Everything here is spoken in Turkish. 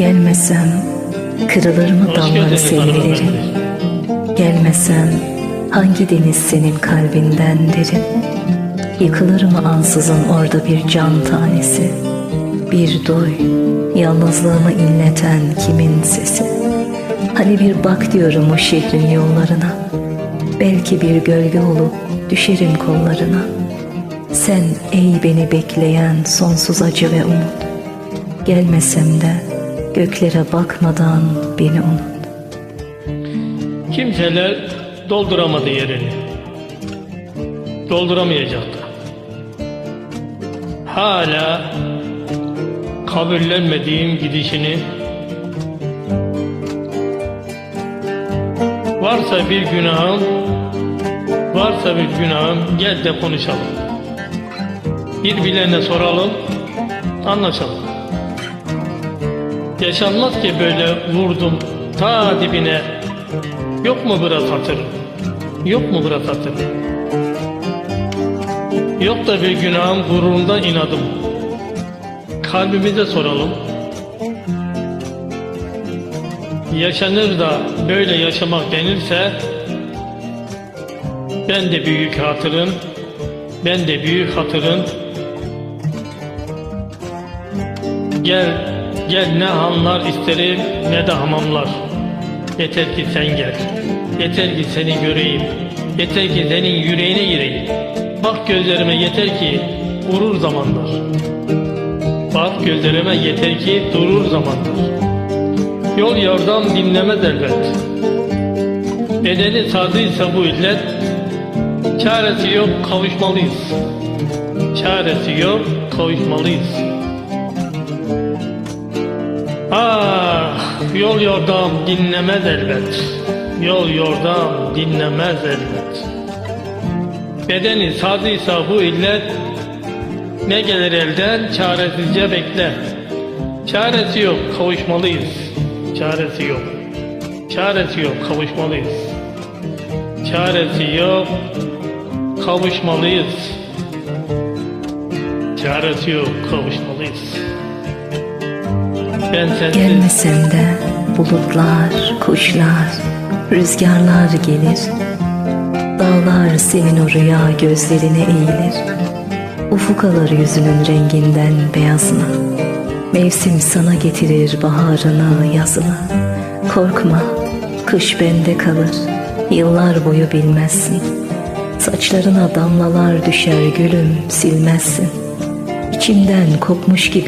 Gelmesem kırılır mı geldiniz sevgilerin? Gelmesem hangi deniz senin kalbinden derin? Yıkılır mı ansızın orada bir can tanesi? Bir duy, yalnızlığımı inleten kimin sesi? Hani bir bak diyorum o şehrin yollarına. Belki bir gölge olup düşerim kollarına. Sen ey beni bekleyen sonsuz acı ve umut. Gelmesem de göklere bakmadan beni unut. Kimseler dolduramadı yerini. Dolduramayacak da. Hala kabullenmediğim gidişini varsa bir günahım varsa bir günahım gel de konuşalım. Birbirlerine soralım, anlaşalım. Yaşanmaz ki böyle vurdum ta dibine. Yok mu biraz hatırım? Yok mu biraz hatırım? Yok da bir günahım gururundan inadım. Kalbimize soralım. Yaşanır da böyle yaşamak denirse ben de büyük hatırın, ben de büyük hatırın Gel, gel ne hanlar isterim ne de hamamlar. Yeter ki sen gel. Yeter ki seni göreyim. Yeter ki senin yüreğine gireyim. Bak gözlerime yeter ki vurur zamanlar. Bak gözlerime yeter ki durur zamanlar. Yol yordam dinlemez elbet. Bedeni sazıysa bu illet, çaresi yok kavuşmalıyız. Çaresi yok kavuşmalıyız. Ah, yol yordam dinlemez elbet. Yol yordam dinlemez elbet. Bedeni sazıysa bu illet, ne gelir elden çaresizce bekle. Çaresi yok, kavuşmalıyız. Çaresi yok. Çaresi yok, kavuşmalıyız. Çaresi yok, kavuşmalıyız. Çaresi yok, kavuşmalıyız. Gelmesem de bulutlar, kuşlar, rüzgarlar gelir. Dağlar senin o rüya gözlerine eğilir. Ufuk alır yüzünün renginden beyazını. Mevsim sana getirir baharını, yazını. Korkma, kış bende kalır. Yıllar boyu bilmezsin. Saçlarına damlalar düşer gülüm, silmezsin. İçimden kopmuş gibi